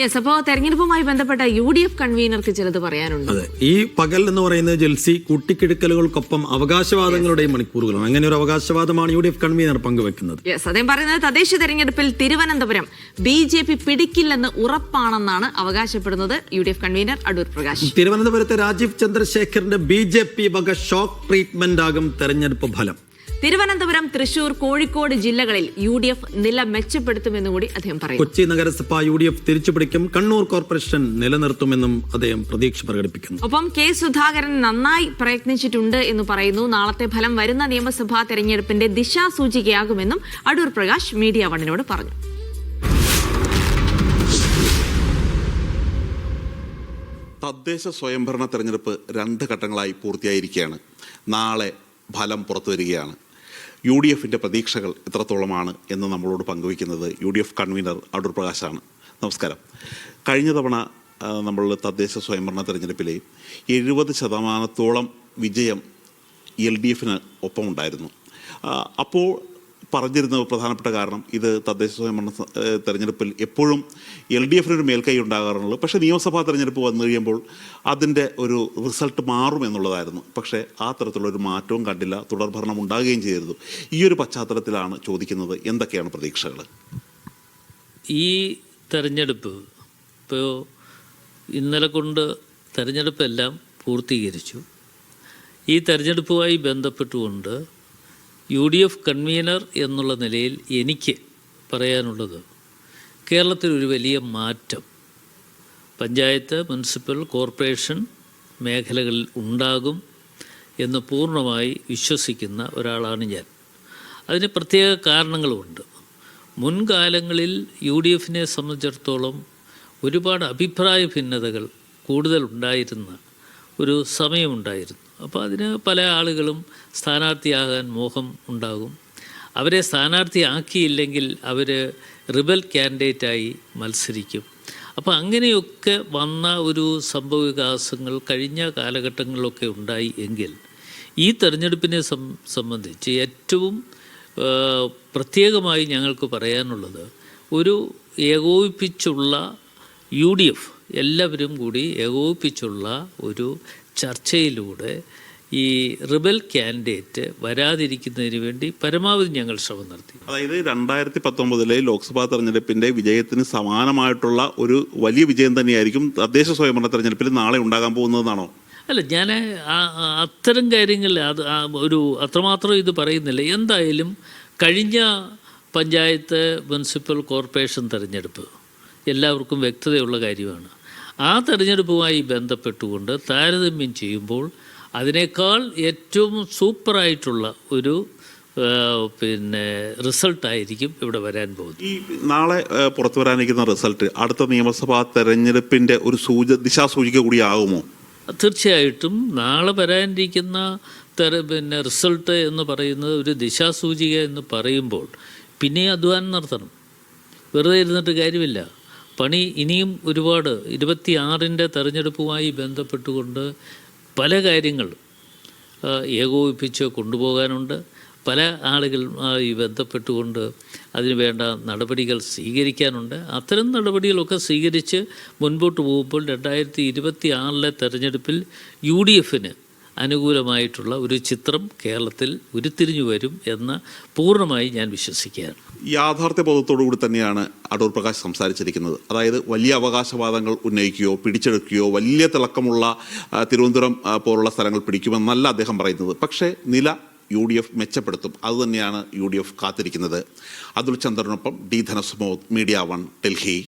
Yes അപ്പോ തെരഞ്ഞെടുപ്പുമായി ബന്ധപ്പെട്ട യു ഡി എഫ് കൺവീനർക്ക് ചിലത് പറയാനുണ്ട്. അതെ. ഈ പകൽ എന്ന് പറയുന്നത് ജൽസി കൂട്ടിക്കിടുക്കലുകൾക്കൊപ്പം അവകാശവാദങ്ങളുടെയും മണിക്കൂറുകളാണ്. അങ്ങനെ ഒരു അവകാശവാദമാണ് യു ഡി എഫ് കൺവീനർ പങ്കുവെക്കുന്നത്. യെസ് അദ്ദേഹം പറയുന്നത് തദ്ദേശ തെരഞ്ഞെടുപ്പിൽ തിരുവനന്തപുരം ബി ജെ പി പിടിക്കില്ലെന്ന് ഉറപ്പാണെന്നാണ് അവകാശപ്പെടുന്നത് U D F convener Adoor Prakash. തിരുവനന്തപുരത്തെ രാജീവ് ചന്ദ്രശേഖറിന്റെ ബി ജെ പി വക ഷോക്ക് ട്രീറ്റ്മെന്റ് ആകും തെരഞ്ഞെടുപ്പ് ഫലം. തിരുവനന്തപുരം തൃശൂർ കോഴിക്കോട് ജില്ലകളിൽ യു ഡി എഫ് നില മെച്ചപ്പെടുത്തുമെന്നും കൂടി അദ്ദേഹം പറയും കൊച്ചി നഗരസഭ യു ഡി എഫ് തിരിച്ചുപിടിക്കും കണ്ണൂർ കോർപ്പറേഷൻ നിലനിർത്തുമെന്നും അദ്ദേഹം പ്രതീക്ഷ പ്രകടിപ്പിക്കുന്നു. ഒപ്പം കെ സുധാകരൻ നന്നായി പ്രയത്നിച്ചിട്ടുണ്ട് എന്ന് പറയുന്നു. നാളത്തെ ഫലം വരുന്ന നിയമസഭാ തെരഞ്ഞെടുപ്പിന്റെ ദിശാസൂചികയാകുമെന്നും അടൂർ പ്രകാശ് മീഡിയ വണ്ണിനോട് പറഞ്ഞു. തദ്ദേശ സ്വയംഭരണ തെരഞ്ഞെടുപ്പ് രണ്ട് ഘട്ടങ്ങളായി പൂർത്തിയായിരിക്കുകയാണ്. നാളെ ഫലം പുറത്തു വരികയാണ്. യു ഡി എഫിന്റെ പ്രതീക്ഷകൾ എത്രത്തോളമാണ് എന്ന് നമ്മളോട് പങ്കുവയ്ക്കുന്നത് U D F convener Adoor പ്രകാശാണ്. നമസ്കാരം. കഴിഞ്ഞ തവണ നമ്മൾ തദ്ദേശ സ്വയംഭരണ തെരഞ്ഞെടുപ്പിലെ എഴുപത് ശതമാനത്തോളം വിജയം എൽ ഡി എഫിന് ഒപ്പമുണ്ടായിരുന്നു. അപ്പോൾ പറഞ്ഞിരുന്ന പ്രധാനപ്പെട്ട കാരണം ഇത് തദ്ദേശ സ്വയംഭരണ തെരഞ്ഞെടുപ്പിൽ എപ്പോഴും എൽ ഡി എഫിനൊരു മേൽക്കൈ ഉണ്ടാകാറുള്ളൂ. പക്ഷേ നിയമസഭാ തെരഞ്ഞെടുപ്പ് വന്നു കഴിയുമ്പോൾ അതിന്റെ ഒരു റിസൾട്ട് മാറും എന്നുള്ളതായിരുന്നു. പക്ഷേ ആ തരത്തിലുള്ളൊരു മാറ്റവും കണ്ടില്ല. തുടർഭരണം ഉണ്ടാകുകയും ചെയ്തിരുന്നു ഈ ഒരു പശ്ചാത്തലത്തിലാണ് ചോദിക്കുന്നത്. എന്തൊക്കെയാണ് പ്രതീക്ഷകൾ? ഈ തെരഞ്ഞെടുപ്പ് ഇപ്പോൾ ഇന്നലെ കൊണ്ട് തെരഞ്ഞെടുപ്പെല്ലാം പൂർത്തീകരിച്ചു. ഈ തെരഞ്ഞെടുപ്പുമായി ബന്ധപ്പെട്ടുകൊണ്ട് യു ഡി എഫ് കൺവീനർ എന്നുള്ള നിലയിൽ എനിക്ക് പറയാനുള്ളത് കേരളത്തിൽ ഒരു വലിയ മാറ്റം. പഞ്ചായത്ത് മുനിസിപ്പൽ കോർപ്പറേഷൻ മേഖലകളിൽ ഉണ്ടാകും എന്ന് പൂർണമായി വിശ്വസിക്കുന്ന ഒരാളാണ് ഞാൻ. അതിന് പ്രത്യേക കാരണങ്ങളുമുണ്ട്. മുൻകാലങ്ങളിൽ യു ഡി എഫിനെ സംബന്ധിച്ചിടത്തോളം ഒരുപാട് അഭിപ്രായ ഭിന്നതകൾ കൂടുതൽ ഉണ്ടായിരുന്ന ഒരു സമയമുണ്ടായിരുന്നു. അപ്പോൾ അതിന് പല ആളുകളും സ്ഥാനാർത്ഥിയാകാൻ മോഹം ഉണ്ടാകും. അവരെ സ്ഥാനാർത്ഥിയാക്കിയില്ലെങ്കിൽ അവർ റിബൽ ക്യാൻഡിഡേറ്റായി മത്സരിക്കും. അപ്പോൾ അങ്ങനെയൊക്കെ വന്ന ഒരു സംഭവവികാസങ്ങൾ കഴിഞ്ഞ കാലഘട്ടങ്ങളിലൊക്കെ ഉണ്ടായി എങ്കിൽ ഈ തെരഞ്ഞെടുപ്പിനെ സംബന്ധിച്ച് ഏറ്റവും പ്രത്യേകമായി ഞങ്ങൾക്ക് പറയാനുള്ളത് ഒരു ഏകോപിപ്പിച്ചുള്ള യു ഡി എഫ് എല്ലാവരും കൂടി ഏകോപിപ്പിച്ചുള്ള ഒരു ചർച്ചയിലൂടെ ഈ റിബൽ കാൻഡിഡേറ്റ് വരാതിരിക്കുന്നതിന് വേണ്ടി പരമാവധി ഞങ്ങൾ ശ്രമം നടത്തി. അതായത് രണ്ടായിരത്തി പത്തൊമ്പതിലെ ലോക്സഭാ തെരഞ്ഞെടുപ്പിന്റെ വിജയത്തിന് സമാനമായിട്ടുള്ള ഒരു വലിയ വിജയം തന്നെയായിരിക്കും തദ്ദേശ സ്വയംഭരണ തെരഞ്ഞെടുപ്പിൽ നാളെ ഉണ്ടാകാൻ പോകുന്നതാണോ അല്ല ഞാൻ അത്തരം കാര്യങ്ങൾ അത് ഒരു അത്രമാത്രം ഇത് പറയുന്നില്ല. എന്തായാലും കഴിഞ്ഞ പഞ്ചായത്ത് മുനിസിപ്പൽ കോർപ്പറേഷൻ തെരഞ്ഞെടുപ്പ് എല്ലാവർക്കും വ്യക്തതയുള്ള കാര്യമാണ്. ആ തെരഞ്ഞെടുപ്പുമായി ബന്ധപ്പെട്ടുകൊണ്ട് താരതമ്യം ചെയ്യുമ്പോൾ അതിനേക്കാൾ ഏറ്റവും സൂപ്പറായിട്ടുള്ള ഒരു പിന്നെ റിസൾട്ടായിരിക്കും ഇവിടെ വരാൻ പോകുന്നത്. ഈ നാളെ പുറത്തു വരാനിരിക്കുന്ന റിസൾട്ട് അടുത്ത നിയമസഭാ തെരഞ്ഞെടുപ്പിന്റെ ഒരു സൂച ദിശാസൂചിക കൂടിയാകുമോ തീർച്ചയായിട്ടും നാളെ വരാനിരിക്കുന്ന തെര പിന്നെ റിസൾട്ട് എന്ന് പറയുന്നത് ഒരു ദിശാസൂചിക എന്ന് പറയുമ്പോൾ പിന്നെ അധ്വാനം നടത്തണം. വെറുതെ ഇരുന്നിട്ട് കാര്യമില്ല. പണി ഇനിയും ഒരുപാട്. ഇരുപത്തി ആറിന്റെ തെരഞ്ഞെടുപ്പുമായി ബന്ധപ്പെട്ടുകൊണ്ട് പല കാര്യങ്ങൾ ഏകോപിപ്പിച്ച് കൊണ്ടുപോകാനുണ്ട്. പല ആളുകളുമായി ബന്ധപ്പെട്ടുകൊണ്ട് അതിന് വേണ്ട നടപടികൾ സ്വീകരിക്കാനുണ്ട്. അത്തരം നടപടികളൊക്കെ സ്വീകരിച്ച് മുൻപോട്ട് പോകുമ്പോൾ രണ്ടായിരത്തി ഇരുപത്തി ആറിലെ തെരഞ്ഞെടുപ്പിൽ യു ഡി എഫിന് അനുകൂലമായിട്ടുള്ള ഒരു ചിത്രം കേരളത്തിൽ ഉരുത്തിരിഞ്ഞു വരും എന്ന് പൂർണമായി ഞാൻ വിശ്വസിക്കുകയാണ്. യാഥാർത്ഥ്യ ബോധത്തോടു കൂടി തന്നെയാണ് അടൂർ പ്രകാശ് സംസാരിച്ചിരിക്കുന്നത്. അതായത് വലിയ അവകാശവാദങ്ങൾ ഉന്നയിക്കുകയോ പിടിച്ചെടുക്കുകയോ വലിയ തിളക്കമുള്ള തിരുവനന്തപുരം പോലുള്ള സ്ഥലങ്ങൾ പിടിക്കുമെന്നല്ല അദ്ദേഹം പറയുന്നത്. പക്ഷേ നില യു ഡി എഫ് മെച്ചപ്പെടുത്തും. അതുതന്നെയാണ് യു ഡി എഫ് കാത്തിരിക്കുന്നത്. അതുൽ ചന്ദ്രനൊപ്പം ഡി ധനസുമോദ് മീഡിയ വൺ ഡൽഹി.